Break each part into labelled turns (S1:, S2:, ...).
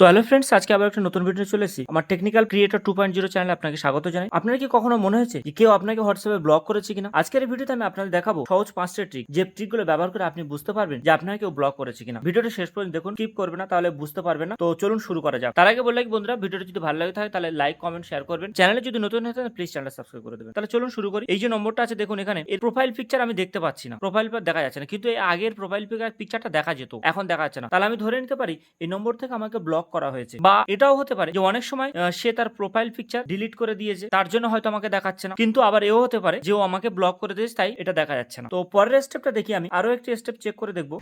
S1: So hello friends আজকে আবার একটা নতুন ভিডিও চলে এসেছি। আমার technical creator two point zero চ্যানেলে আপনাকে স্বাগত জানাই। আপনার কি কখনো মনে হয়েছে যে কেউ আপনাকে হোয়াটসঅ্যাপে ব্লক করেছে কিনা? আজকের ভিডিওতে আমি আপনাদের দেখাবো সহজ পাঁচটা ট্রিক, যে ট্রিকগুলো ব্যবহার করে আপনি বুঝতে পারবেন যে আপনাকে কেউ ব্লক করেছে কিনা। ভিডিওটা শেষ পর্যন্ত দেখুন কিপ করবে না, তাহলে বুঝতে পারবে না। তো চলুন শুরু করা যাক। তার আগে বললে বন্ধুরা ভিডিওটা যদি ভালো লাগে থাকে, তাহলে লাইক কমেন্ট শেয়ার করবেন। চ্যানেলে যদি নতুন হয়ে থাকে প্লিজ চ্যানেলটা সাবস্ক্রাইব করে দেবেন। তাহলে চলুন শুরু করি। এই যে নম্বরটা আছে, দেখুন এখানে। এর প্রোফাইল পিকচার আমি দেখতে পাচ্ছি না। প্রোফাইল পিকচার দেখা যাচ্ছে না, কিন্তু এই আগের প্রোফাইল পিকচারটা দেখা যেত। এখন দেখা যাচ্ছে না। তাহলে আমি ধরে নিতে পারি, এই নম্বর থেকে আমাকে ব্লক করা হয়েছে। বা এটাও হতে পারে যে অনেক সময় সে তার প্রোফাইল পিকচার ডিলিট করে দিয়েছে, তার জন্য হয়তো আমাকে দেখাচ্ছে না। কিন্তু আবার এও হতে পারে যে ও আমাকে ব্লক করে দিয়েছে, তাই এটা দেখা যাচ্ছে না। তো পরের স্টেপটা দেখি আমি। আরও একটি স্টেপ চেক করে দেখব।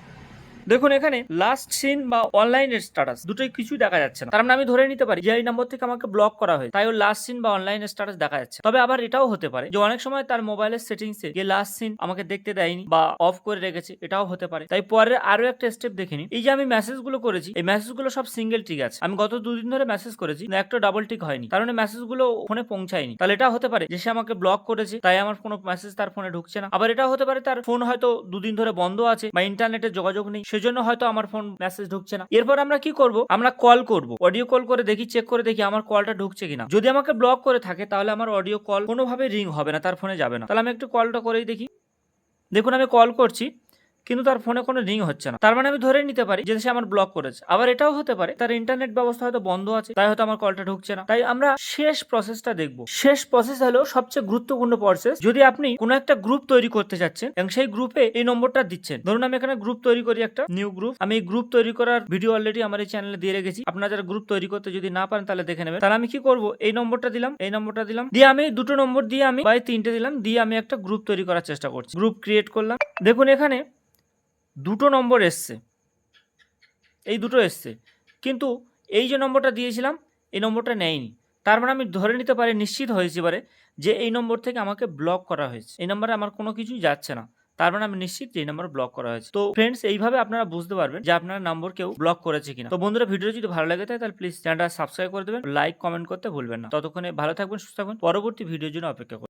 S1: দেখুন, এখানে লাস্ট সিন বা অনলাইনের স্ট্যাটাস দুটোই কিছুই দেখা যাচ্ছে না। তার মানে আমি ধরে নিতে পারি যে এই নম্বর থেকে আমাকে ব্লক করা হয় তাই ও লাস্ট সিন বা অনলাইন স্ট্যাটাস দেখা যাচ্ছে। তবে আবার এটাও হতে পারে যে অনেক সময় তার মোবাইলের সেটিংসে যে লাস্ট সিন আমাকে দেখতে দেয়নি বা অফ করে রেখেছে, এটাও হতে পারে। তাই পরে আরও একটা স্টেপ দেখে নিন। এই যে আমি মেসেজগুলো করেছি, এই মেসেজগুলো সব সিঙ্গেল টিক আছে। আমি গত দুদিন ধরে মেসেজ করেছি একটা ডাবল টিক হয়নি। কারণ মেসেজগুলো ফোনে পৌঁছায়নি। তাহলে এটা হতে পারে যে সে আমাকে ব্লক করেছে, তাই আমার কোনো মেসেজ তার ফোনে ঢুকছে না। আবার এটাও হতে পারে তার ফোন হয়তো দুদিন ধরে বন্ধ আছে বা ইন্টারনেটে যোগাযোগ নেই। সেজন্য হয়তো আমার ফোন মেসেজ ঢুকছে না। এরপর আমরা কি করব? আমরা কল করব। অডিও কল করে দেখি চেক করে দেখি আমার কলটা ঢুকছে কিনা। যদি আমাকে ব্লক করে থাকে, তাহলে আমার অডিও কল কোনোভাবে রিং হবে না, তার ফোনে যাবে না। তাহলে আমি একটু কলটা করেই দেখি। দেখুন, আমি কল করছি। কিন্তু তার ফোনে কোনো রিং হচ্ছে না। তার মানে আমি ধরে নিতে পারি যে সে আমার ব্লক করেছে। আবার এটাও হতে পারে, তার ইন্টারনেট ব্যবস্থা হয়তো বন্ধ আছে, তাই হয়তো আমার কলটা ঢুকছে না। তাই আমরা শেষ প্রসেসটা দেখব। শেষ প্রসেস হলো সবচেয়ে গুরুত্বপূর্ণ প্রসেস যদি আপনি কোনো একটা গ্রুপ তৈরি করতে চাচ্ছেন এবং সেই গ্রুপে এই নম্বরটা দিচ্ছেন। ধরুন আমি এখানে গ্রুপ তৈরি করি একটা নিউ গ্রুপ আমি এই গ্রুপ তৈরি করার ভিডিও অলরেডি আমার এই চ্যানেলে দিয়ে রেখেছি। আপনারা যারা গ্রুপ তৈরি করতে যদি না পারেন, তাহলে দেখে নেবেন। তাহলে আমি কি করব? এই নম্বরটা দিলাম, এই নম্বরটা দিলাম। দিয়ে আমি দুটো নম্বর দিয়ে আমি বাই তিনটে দিলাম, দিয়ে আমি একটা গ্রুপ তৈরি করার চেষ্টা করছি। গ্রুপ ক্রিয়েট করলাম। দেখুন এখানে দুটো নম্বর এসছে। এই দুটো এসছে। কিন্তু এই যে নম্বরটা দিয়েছিলাম, এই নম্বরটা নেয়নি। তার মানে আমি ধরে নিতে পারি, নিশ্চিত হয়েছি এবারে যে এই নম্বর থেকে আমাকে ব্লক করা হয়েছে। এই নম্বরে আমার কোনো কিছুই যাচ্ছে না। তার মানে আমি নিশ্চিত যে এই নম্বর ব্লক করা হয়েছে। তো ফ্রেন্ডস এইভাবে আপনারা বুঝতে পারবেন যে আপনার নম্বর কেউ ব্লক করেছে কিনা। তো বন্ধুরা ভিডিও যদি ভালো লাগে তাহলে প্লিজ চ্যানেলটা সাবস্ক্রাইব করে দেবেন। লাইক কমেন্ট করতে ভুলবেন না। ততক্ষণে ভালো থাকবেন, সুস্থ থাকবেন। পরবর্তী ভিডিওর জন্য অপেক্ষা করুন।